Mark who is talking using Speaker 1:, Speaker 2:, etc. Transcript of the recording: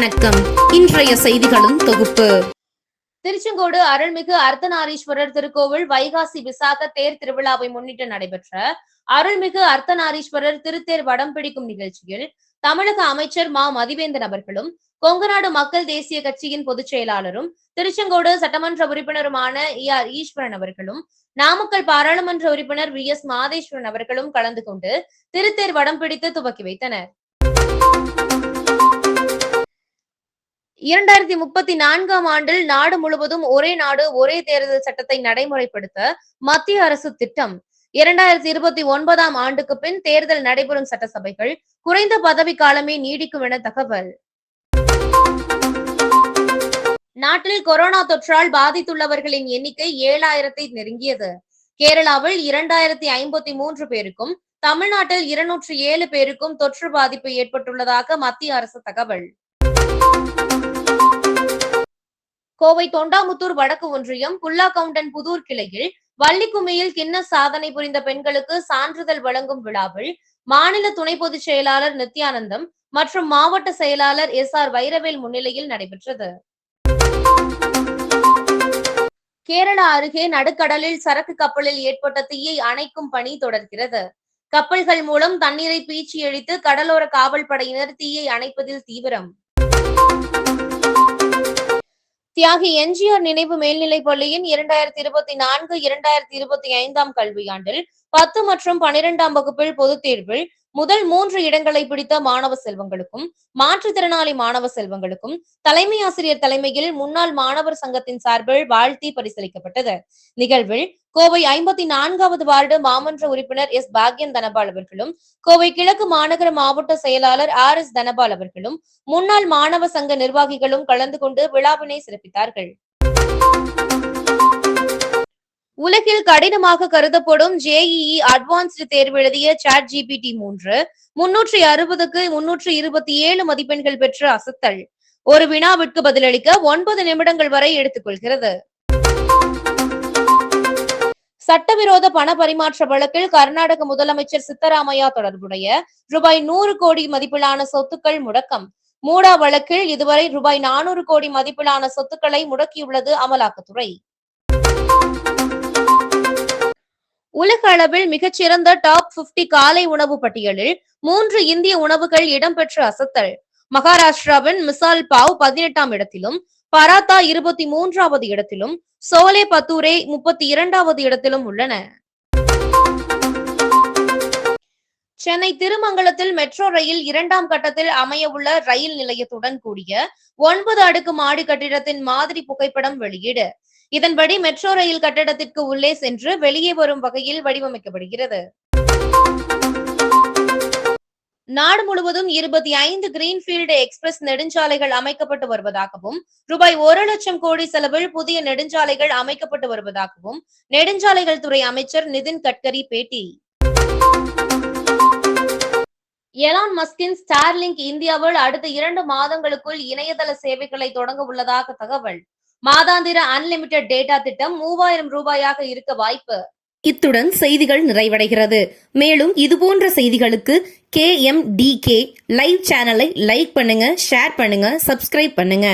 Speaker 1: வணக்கம். இன்றைய செய்திகளும் தொகுப்பு.
Speaker 2: திருச்செங்கோடு அருள்மிகு அர்த்தநாரீஸ்வரர் திருக்கோவில் வைகாசி விசாக தேர் திருவிழாவை முன்னிட்டு நடைபெற்ற அருள்மிகு அர்த்தநாரீஸ்வரர் திருத்தேர் வடம் பிடிக்கும் நிகழ்ச்சியில் தமிழக அமைச்சர் மா. மதிவேந்தன் அவர்களும் கொங்கநாடு மக்கள் தேசிய கட்சியின் பொதுச் செயலாளரும் திருச்செங்கோடு சட்டமன்ற உறுப்பினருமான இ. ஆர். ஈஸ்வரன் அவர்களும் நாமக்கல் பாராளுமன்ற உறுப்பினர் வி. எஸ். மாதேஸ்வரன் அவர்களும் கலந்து கொண்டு திருத்தேர் வடம் பிடித்து துவக்கி வைத்தனர். இரண்டாயிரத்தி முப்பத்தி நான்காம் ஆண்டில் நாடு முழுவதும் ஒரே நாடு ஒரே தேர்தல் சட்டத்தை நடைமுறைப்படுத்த மத்திய அரசு திட்டம். இரண்டாயிரத்தி இருபத்தி ஒன்பதாம் ஆண்டுக்கு பின் தேர்தல் நடைபெறும் சட்டசபைகள் குறைந்த பதவி காலமே நீடிக்கும் என தகவல். நாட்டில் கொரோனா தொற்றால் பாதித்துள்ளவர்களின் எண்ணிக்கை ஏழாயிரத்தை நெருங்கியது. கேரளாவில் இரண்டாயிரத்தி ஐம்பத்தி மூன்று பேருக்கும் தமிழ்நாட்டில் இருநூற்றி ஏழு பேருக்கும் தொற்று பாதிப்பு ஏற்பட்டுள்ளதாக மத்திய அரசு தகவல். கோவை தொண்டாமுத்தூர் வடக்கு ஒன்றியம் புல்லாக்கவுண்டன் புதூர் கிளையில் வள்ளிக்கும்மியில் கிண்ண சாதனை புரிந்த பெண்களுக்கு சான்றிதழ் வழங்கும் விழாவில் மாநில துணை பொதுச் செயலாளர் நித்யானந்தம் மற்றும் மாவட்ட செயலாளர் எஸ் ஆர் வைரவேல் முன்னிலையில் நடைபெற்றது. கேரளா அருகே நடுக்கடலில் சரக்கு கப்பலில் ஏற்பட்ட தீயை அணைக்கும் பணி தொடர்கிறது. கப்பல்கள் மூலம் தண்ணீரை பீச்சி அழித்து கடலோர காவல் படையினர் தீயை அணைப்பதில் தீவிரம். தியாகி எம்ஜிஆர் நினைவு மேல்நிலைப் பள்ளியின் இரண்டாயிரத்தி இருபத்தி நான்கு இரண்டாயிரத்தி இருபத்தி ஐந்தாம் கல்வியாண்டில் பத்து மற்றும் பனிரெண்டாம் வகுப்பில் பொதுத் தேர்வில் முதல் மூன்று இடங்களை பிடித்த மாணவ செல்வங்களுக்கும் மாற்றுத்திறனாளி மாணவ செல்வங்களுக்கும் தலைமை ஆசிரியர் தலைமையில் முன்னாள் மாணவர் சங்கத்தின் சார்பில் வாழ்த்தி பரிசளிக்கப்பட்டது. நிகழ்வில் கோவை ஐம்பத்தி நான்காவது வார்டு மாமன்ற உறுப்பினர் எஸ். பாக்யன் தனபால் அவர்களும் கோவை கிழக்கு மாநகர மாவட்ட செயலாளர் ஆர். எஸ். தனபால் அவர்களும் முன்னாள் மாணவ சங்க நிர்வாகிகளும் கலந்து கொண்டு விழாவினை சிறப்பித்தார்கள். உலகில் கடினமாக கருதப்படும் ஜேஇஇ அட்வான்ஸ்டு தேர்வு எழுதிய சாட் ஜிபிடி மூன்று முன்னூற்றி அறுபதுக்கு முன்னூற்றி இருபத்தி ஏழு மதிப்பெண்கள் பெற்று அசத்தல். ஒரு வினாவிற்கு பதிலளிக்க ஒன்பது நிமிடங்கள் வரை எடுத்துக்கொள்கிறது. சட்டவிரோத பண பரிமாற்ற வழக்கில் கர்நாடக முதலமைச்சர் சித்தராமையா தொடர்புடைய ரூபாய் நூறு கோடி மதிப்பிலான சொத்துக்கள் முடக்கம். மூடா வழக்கில் இதுவரை ரூபாய் நானூறு கோடி மதிப்பிலான சொத்துக்களை முடக்கியுள்ளது அமலாக்கத்துறை. உலக அளவில் மிகச்சிறந்த டாப் 50 காலை உணவு பட்டியலில் மூன்று இந்திய உணவுகள் இடம்பெற்று அசத்தல். மகாராஷ்டிராவின் மிசால் பாவ் பதினெட்டாம் இடத்திலும் பராத்தா இருபத்தி மூன்றாவது இடத்திலும் சோலே பத்தூரே முப்பத்தி இரண்டாவது இடத்திலும் உள்ளன. சென்னை திருமங்கலத்தில் மெட்ரோ ரயில் இரண்டாம் கட்டத்தில் அமையவுள்ள ரயில் நிலையத்துடன் கூடிய ஒன்பது அடுக்கு மாடி கட்டிடத்தின் மாதிரி புகைப்படம் வெளியீடு. இதன்படி மெட்ரோ ரயில் கட்டடத்திற்கு உள்ளே சென்று வெளியே வரும் வகையில் வடிவமைக்கப்படுகிறது. நாடு முழுவதும் இருபத்தி ஐந்து கிரீன்ஃபீல்டு எக்ஸ்பிரஸ் நெடுஞ்சாலைகள் அமைக்கப்பட்டு வருவதாகவும் ரூபாய் ஒரு லட்சம் கோடி செலவில் புதிய நெடுஞ்சாலைகள் அமைக்கப்பட்டு வருவதாகவும் நெடுஞ்சாலைகள் துறை அமைச்சர் நிதின் கட்கரி பேட்டி. எலான் மஸ்கின் ஸ்டார்லிங்க் இந்தியாவில் அடுத்த இரண்டு மாதங்களுக்குள் இணையதள சேவைகளை தொடங்க உள்ளதாக தகவல். மாதாந்திர அன்லிமிடெட் டேட்டா திட்டம் மூவாயிரம் ரூபாயாக இருக்க வாய்ப்பு.
Speaker 1: இத்துடன் செய்திகள் நிறைவடைகிறது. மேலும் இதுபோன்ற செய்திகளுக்கு K M T K live சேனலை லைக் பண்ணுங்க ஷேர் பண்ணுங்க சப்ஸ்கிரைப் பண்ணுங்க.